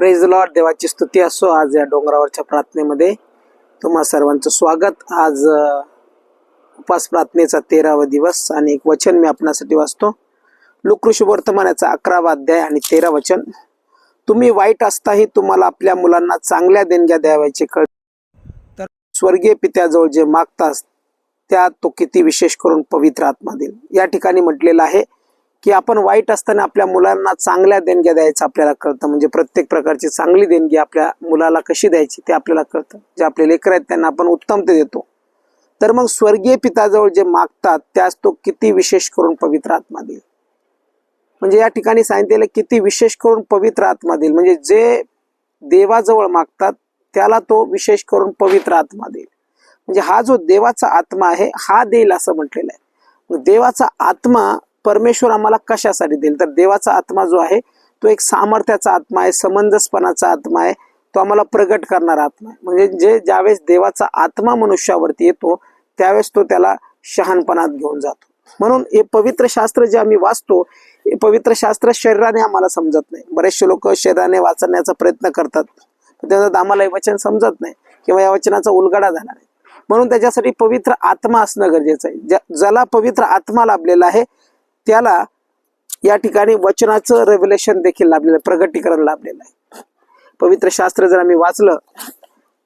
Praise Lord देवाची स्तुती असो आज या डोंगरावरच्या प्रार्थनेमध्ये. तुम्हा सर्वांचं स्वागत. आज उपास प्रार्थनेचा तेरावा दिवस आणि एक वचन मी आपणासाठी वाचतो. लुकृष वर्तमानाचा अकरावा अध्याय आणि तेरा वचन. तुम्ही वाईट असताही तुम्हाला आपल्या मुलांना चांगल्या देणग्या द्यावायचे कळ तर स्वर्गीय पित्याजवळ जे मागतास त्या तो किती विशेष करून पवित्र आत्मा देईल. या ठिकाणी म्हटलेलं आहे की आपण वाईट असताना आपल्या मुलांना चांगल्या देणग्या द्यायचं आपल्याला कळतं. म्हणजे प्रत्येक प्रकारची चांगली देणगी आपल्या मुलाला कशी द्यायची ते आपल्याला कळतं. जे आपले लेकर आहेत त्यांना आपण उत्तम ते देतो. तर मग स्वर्गीय पिताजवळ जे मागतात त्यास तो किती विशेष करून पवित्र आत्मा देईल? म्हणजे या ठिकाणी सांगितलेलं किती विशेष करून पवित्र आत्मा देईल. म्हणजे जे देवाजवळ मागतात त्याला तो विशेष करून पवित्र आत्मा देईल. म्हणजे हा जो देवाचा आत्मा आहे हा देईल असं म्हटलेलं आहे. देवाचा आत्मा परमेश्वर आम्हाला कशासाठी देईल? तर देवाचा आत्मा जो आहे तो एक सामर्थ्याचा आत्मा आहे समंजसपणाचा आत्मा आहे. तो आम्हाला प्रगट करणारा आत्मा आहे. म्हणजे जे ज्यावेळेस देवाचा आत्मा मनुष्यावरती येतो त्यावेळेस तो त्याला शहाणपणात घेऊन जातो. म्हणून हे पवित्र शास्त्र जे आम्ही वाचतो हे पवित्र शास्त्र शरीराने आम्हाला समजत नाही. बरेचसे लोक शरीराने वाचण्याचा प्रयत्न करतात. पण आम्हाला हे वचन समजत नाही किंवा या वचनाचा उलगडा झाला नाही. म्हणून त्याच्यासाठी पवित्र आत्मा असणं गरजेचं आहे. ज्या- ज्याला पवित्र आत्मा लाभलेला आहे त्याला या ठिकाणी वचनाचं रेव्हलेशन देखील लाभलेलं आहे, प्रगटीकरण लाभलेलं आहे. पवित्र शास्त्र जर आम्ही वाचलं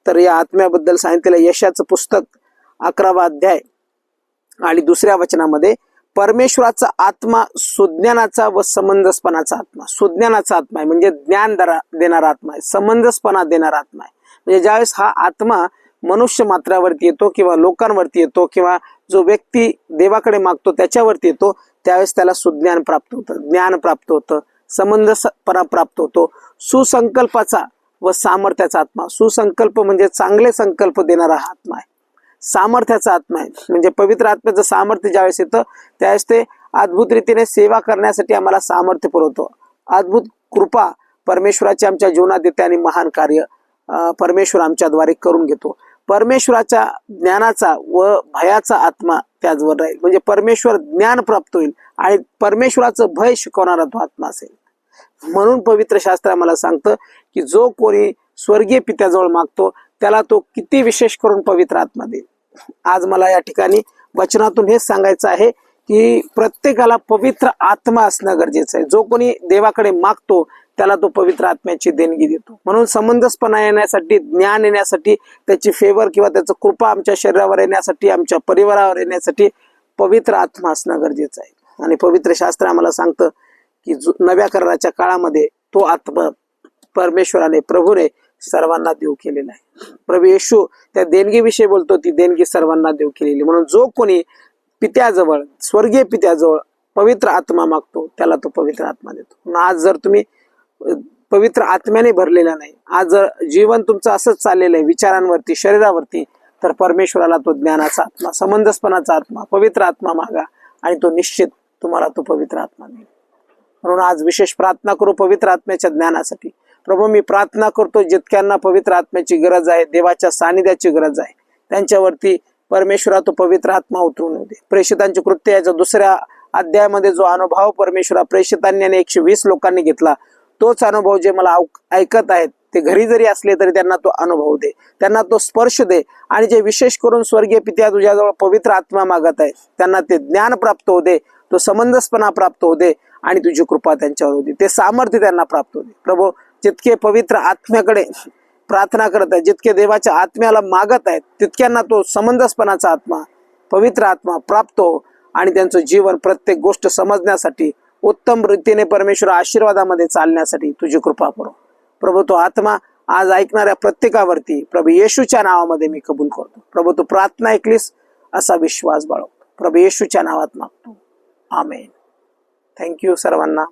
तर या आत्म्याबद्दल सांगितलेलं यशाचं पुस्तक अकरावा अध्याय आणि दुसऱ्या वचनामध्ये परमेश्वराचा आत्मा सुज्ञानाचा व समंजसपणाचा आत्मा सुज्ञानाचा आत्मा आहे म्हणजे ज्ञान दरा देणारा आत्मा आहे समंजसपणा देणारा आत्मा आहे. म्हणजे ज्यावेळेस हा आत्मा मनुष्य मात्रावरती येतो किंवा लोकांवरती येतो किंवा जो व्यक्ती देवाकडे मागतो त्याच्यावरती येतो त्यावेळेस त्याला सुज्ञान प्राप्त होतं ज्ञान प्राप्त होतं संबंध प्राप्त होतो. सुसंकल्पाचा व सामर्थ्याचा आत्मा. सुसंकल्प म्हणजे चांगले संकल्प देणारा हा आत्मा आहे. सामर्थ्याचा आत्मा आहे. म्हणजे पवित्र आत्म्याचं सामर्थ्य ज्यावेळेस येतं त्यावेळेस ते अद्भुत रीतीने सेवा करण्यासाठी आम्हाला सामर्थ्य पुरवतो. अद्भुत कृपा परमेश्वराच्या आमच्या जीवनात येते आणि महान कार्य परमेश्वर आमच्याद्वारे करून घेतो. परमेश्वराच्या ज्ञानाचा व भयाचा आत्मा त्याचवर राहील. म्हणजे परमेश्वर ज्ञान प्राप्त होईल आणि परमेश्वराचं भय शिकवणारा तो आत्मा असेल. म्हणून पवित्र शास्त्र आम्हाला सांगतं की जो कोणी स्वर्गीय पित्याजवळ मागतो त्याला तो किती विशेष करून पवित्र आत्मा देईल. आज मला या ठिकाणी वचनातून हेच सांगायचं आहे की प्रत्येकाला पवित्र आत्मा असणं गरजेचं आहे. जो कोणी देवाकडे मागतो त्याला तो पवित्र आत्म्याची देणगी देतो. म्हणून समंजसपणा येण्यासाठी ज्ञान येण्यासाठी त्याची फेवर किंवा त्याचं कृपा आमच्या शरीरावर येण्यासाठी आमच्या परिवारावर येण्यासाठी पवित्र आत्मा असणं गरजेचं आहे. आणि पवित्र शास्त्र आम्हाला सांगतं की जो- नव्या कराराच्या काळामध्ये तो आत्मा परमेश्वराने प्रभूने सर्वांना देऊ केलेला आहे. प्रभू येशू त्या देणगीविषयी बोलतो ती देणगी सर्वांना देऊ केलेली म्हणून जो कोणी पित्याजवळ स्वर्गीय पित्याजवळ पवित्र आत्मा मागतो त्याला तो पवित्र आत्मा देतो. म्हणून आज जर तुम्ही पवित्र आत्म्याने भरलेला नाही. आज जर जीवन तुमचं असंच चाललेलं आहे विचारांवरती शरीरावरती तर परमेश्वराला तो ज्ञानाचा आत्मा समंजसपणाचा आत्मा पवित्र आत्मा मागा आणि तो निश्चित तुम्हाला तो पवित्र आत्मा देईल. म्हणून आज विशेष प्रार्थना करू पवित्र आत्म्याच्या ज्ञानासाठी. प्रभू मी प्रार्थना करतो जितक्यांना पवित्र आत्म्याची गरज आहे देवाच्या सानिध्याची गरज आहे त्यांच्यावरती परमेश्वरा तो पवित्र आत्मा उतरून येऊ दे. प्रेषितांची कृत्य याच्या दुसऱ्या अध्यायामध्ये जो अनुभव परमेश्वरा प्रेषितांनी आणि एकशे वीस लोकांनी घेतला तोच अनुभव जे मला ऐकत आहेत ते घरी जरी असले तरी त्यांना तो अनुभव दे. त्यांना तो स्पर्श दे. आणि जे विशेष करून स्वर्गीय पित्या तुझ्याजवळ पवित्र आत्मा मागत आहे त्यांना ते ज्ञान प्राप्त होऊ दे तो समंजसपणा प्राप्त होऊ दे आणि तुझी कृपा त्यांच्यावर होती ते सामर्थ्य त्यांना प्राप्त होते प्रभू जितके पवित्र आत्म्याकडे प्रार्थना करत आहेत जितके देवाच्या आत्म्याला मागत आहेत तितक्यांना तो समंजसपणाचा आत्मा पवित्र आत्मा प्राप्त हो आणि त्यांचं जीवन प्रत्येक गोष्ट समजण्यासाठी उत्तम रीतीने परमेश्वर आशीर्वादामध्ये चालण्यासाठी तुझी कृपा करो. प्रभू तो आत्मा आज ऐकणाऱ्या प्रत्येकावरती प्रभू येशूच्या नावामध्ये मी कबूल करतो. प्रभू तू प्रार्थना ऐकलीस असा विश्वास बाळगतो. प्रभू येशूच्या नावात मागतो. आमेन. थँक्यू सर्वांना.